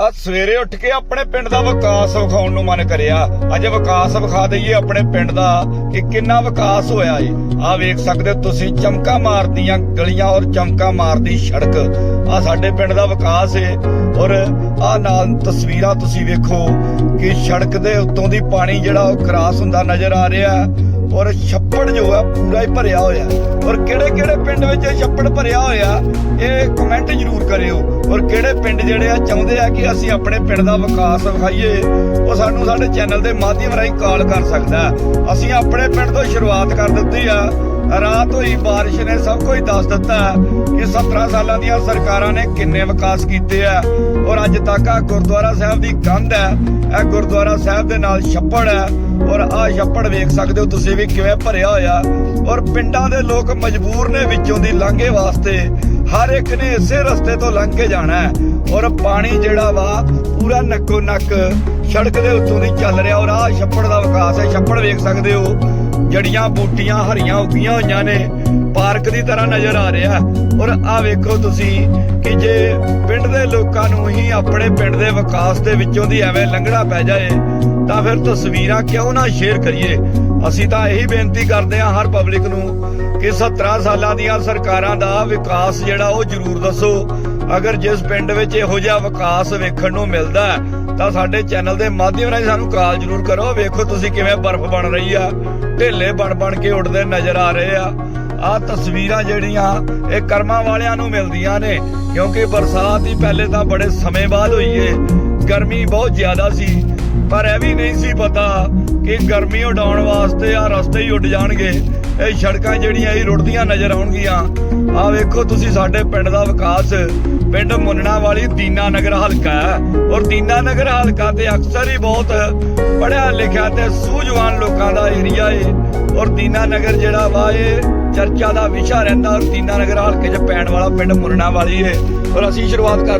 ਆ ਸਵੇਰੇ ਉੱਠ ਕੇ ਆਪਣੇ ਪਿੰਡ ਦਾ ਵਿਕਾਸ ਵਿਖਾਉਣ ਨੂੰ ਮਨ ਕਰਿਆ। ਅੱਜ ਵਿਕਾਸ ਵਿਖਾ ਦਈਏ ਆਪਣੇ ਪਿੰਡ ਦਾ ਕਿ ਕਿੰਨਾ ਵਿਕਾਸ ਹੋਇਆ ਏ। ਆ ਵੇਖ ਸਕਦੇ ਤੁਸੀਂ, ਚਮਕਾ ਮਾਰਦੀਆਂ ਗਲੀਆਂ ਔਰ ਚਮਕਾ ਮਾਰਦੀ ਸੜਕ। ਆ ਸਾਡੇ ਪਿੰਡ ਦਾ ਵਿਕਾਸ ਏ। ਔਰ ਆ ਨਾਲ ਤਸਵੀਰਾਂ ਤੁਸੀਂ ਵੇਖੋ ਕਿ ਸੜਕ ਦੇ ਉੱਤੋਂ ਦੀ ਪਾਣੀ ਜਿਹੜਾ ਉਹ ਕ੍ਰਾਸ ਹੁੰਦਾ ਨਜ਼ਰ ਆ ਰਿਹਾ। ਔਰ ਛੱਪੜ ਜੋ ਆ, ਪੂਰਾ ਹੀ ਭਰਿਆ ਹੋਇਆ। ਔਰ ਕਿਹੜੇ ਕਿਹੜੇ ਪਿੰਡ ਵਿੱਚ ਇਹ ਛੱਪੜ ਭਰਿਆ ਹੋਇਆ, ਇਹ ਕਮੈਂਟ ਜ਼ਰੂਰ ਕਰਿਓ। ਔਰ ਕਿਹੜੇ ਪਿੰਡ ਜਿਹੜੇ ਆ, ਚਾਹੁੰਦੇ ਆ ਕਿ ਅਸੀਂ ਆਪਣੇ ਪਿੰਡ ਦਾ ਵਿਕਾਸ ਵਿਖਾਈਏ, ਉਹ ਸਾਨੂੰ ਸਾਡੇ ਚੈਨਲ ਦੇ ਮਾਧਿਅਮ ਰਾਹੀਂ ਕਾਲ ਕਰ ਸਕਦਾ। ਅਸੀਂ ਆਪਣੇ ਪਿੰਡ ਤੋਂ ਸ਼ੁਰੂਆਤ ਕਰ ਦਿੱਤੀ ਆ। ਰਾਤ ਹੋਈ, ਬਾਰਿਸ਼ ਨੇ ਸਭ ਕੁਝ ਦੱਸ ਦਿੱਤਾ ਕਿ 17 ਸਾਲਾਂ ਦੀਆਂ ਸਰਕਾਰਾਂ ਨੇ ਕਿੰਨੇ ਵਿਕਾਸ ਕੀਤੇ ਆ। ਔਰ ਅੱਜ ਤੱਕ ਆ ਗੁਰਦੁਆਰਾ ਸਾਹਿਬ ਦੀ ਕੰਧ ਹੈ। ਇਹ ਗੁਰਦੁਆਰਾ ਸਾਹਿਬ ਦੇ ਨਾਲ ਛੱਪੜ ਹੈ। ਔਰ ਆ ਛੱਪੜ ਵੇਖ ਸਕਦੇ ਹੋ ਤੁਸੀਂ ਵੀ ਕਿਵੇਂ ਭਰਿਆ ਹੋਇਆ। ਔਰ ਪਿੰਡਾਂ ਦੇ ਲੋਕ ਮਜਬੂਰ ਨੇ ਵਿੱਚੋਂ ਦੀ ਲਾਂਘੇ ਵਾਸਤੇ। ਹਰ ਇੱਕ ਨੇ ਇਸੇ ਰਸਤੇ ਤੋਂ ਲੰਘ ਕੇ ਜਾਣਾ ਹੈ। ਔਰ ਪਾਣੀ ਜਿਹੜਾ ਵਾ, ਪੂਰਾ ਨੱਕੋ ਨੱਕ ਸੜਕ ਦੇ ਉੱਤੋਂ ਦੀ ਚੱਲ ਰਿਹਾ। ਔਰ ਆ ਛੱਪੜ ਦਾ ਵਿਕਾਸ ਹੈ। ਛੱਪੜ ਵੇਖ ਸਕਦੇ ਹੋ। ਜੜੀਆਂ ਬੂਟੀਆਂ ਹਰੀਆਂ ਉੱਗੀਆਂ ਹੋਈਆਂ ਨੇ। ਪਾਰਕ ਦੀ ਤਰ੍ਹਾਂ ਨਜ਼ਰ ਆ ਰਿਹਾ ਔਰ ਆ ਵੇਖੋ ਤੁਸੀਂ ਕਿ ਜੇ ਪਿੰਡ ਦੇ ਲੋਕਾਂ ਨੂੰ ਹੀ ਆਪਣੇ ਪਿੰਡ ਦੇ ਵਿਕਾਸ ਦੇ ਵਿੱਚੋਂ ਦੀ ਐਵੇਂ ਲੰਘਣਾ ਪੈ ਜਾਏ, ਤਾਂ ਫਿਰ ਤਸਵੀਰਾਂ ਕਿਉਂ ਨਾ ਸ਼ੇਅਰ ਕਰੀਏ? ਅਸੀਂ ਤਾਂ ਇਹੀ ਬੇਨਤੀ ਕਰਦੇ ਹਾਂ ਹਰ ਪਬਲਿਕ ਨੂੰ ਕਿ 17 ਸਾਲਾਂ ਦੀਆਂ ਸਰਕਾਰਾਂ ਦਾ ਵਿਕਾਸ ਜਿਹੜਾ ਉਹ ਜ਼ਰੂਰ ਦੱਸੋ। ਅਗਰ ਜਿਸ ਪਿੰਡ ਵਿੱਚ ਇਹੋ ਜਿਹਾ ਵਿਕਾਸ ਵੇਖਣ ਨੂੰ ਮਿਲਦਾ ਤਾਂ ਸਾਡੇ ਚੈਨਲ ਦੇ ਮਾਧਿਅਮ ਰਾਹੀਂ ਸਾਨੂੰ ਕਾਲ ਜ਼ਰੂਰ ਕਰੋ। ਵੇਖੋ ਤੁਸੀਂ ਕਿਵੇਂ ਬਰਫ਼ ਬਣ ਰਹੀ ਆ। ਢੇਲੇ ਬਣ ਬਣ ਕੇ ਉੱਡਦੇ ਨਜ਼ਰ ਆ ਰਹੇ ਆ। ਆ ਤਸਵੀਰਾਂ ਜਿਹੜੀਆਂ, ਇਹ ਕਰਮਾਂ ਵਾਲਿਆਂ ਨੂੰ ਮਿਲਦੀਆਂ ਨੇ, ਕਿਉਂਕਿ ਬਰਸਾਤ ਹੀ ਪਹਿਲੇ ਤਾਂ ਬੜੇ ਸਮੇਂ ਬਾਅਦ ਹੋਈ ਏ। ਗਰਮੀ ਬਹੁਤ ਜ਼ਿਆਦਾ ਸੀ, ਪਰ ਇਹ ਵੀ ਨਹੀਂ ਸੀ ਪਤਾ ਕਿ ਗਰਮੀ ਉਡਾਉਣ ਵਾਸਤੇ ਆ ਰਸਤੇ ਹੀ ਉੱਡ ਜਾਣਗੇ। ਇਹ ਸੜਕਾਂ ਜਿਹੜੀਆਂ ਇਹ ਰੁੜਦੀਆਂ ਨਜ਼ਰ ਆਉਣਗੀਆਂ। ਆ ਵੇਖੋ ਤੁਸੀਂ ਸਾਡੇ ਪਿੰਡ ਦਾ ਵਿਕਾਸ। ਪਿੰਡ ਮੁੰਨਣਾ ਵਾਲੀ ਦੀਨਾ ਨਗਰ ਹਲਕਾ ਹੈ ਔਰ ਦੀਨਾ ਨਗਰ ਹਲਕਾ ਤੇ ਅਕਸਰ ਹੀ ਬਹੁਤ ਪੜਿਆ ਲਿਖਿਆ ਤੇ ਸੂਝਵਾਨ ਲੋਕਾਂ ਦਾ ਏਰੀਆ ਏ। ਔਰ ਦੀਨਾ ਨਗਰ ਜਿਹੜਾ ਵਾ ਇਹ ਚਰਚਾ ਦਾ ਵਿਸ਼ਾ ਰਹਿੰਦਾ ਔਰ ਦੀਨਾ ਨਗਰ ਹਲਕੇ 'ਚ ਪੈਣ ਵਾਲਾ ਪਿੰਡ ਮੁੰਨਣਾ ਵਾਲੀ ਏ। ਔਰ ਅਸੀਂ ਸ਼ੁਰੂਆਤ ਕਰ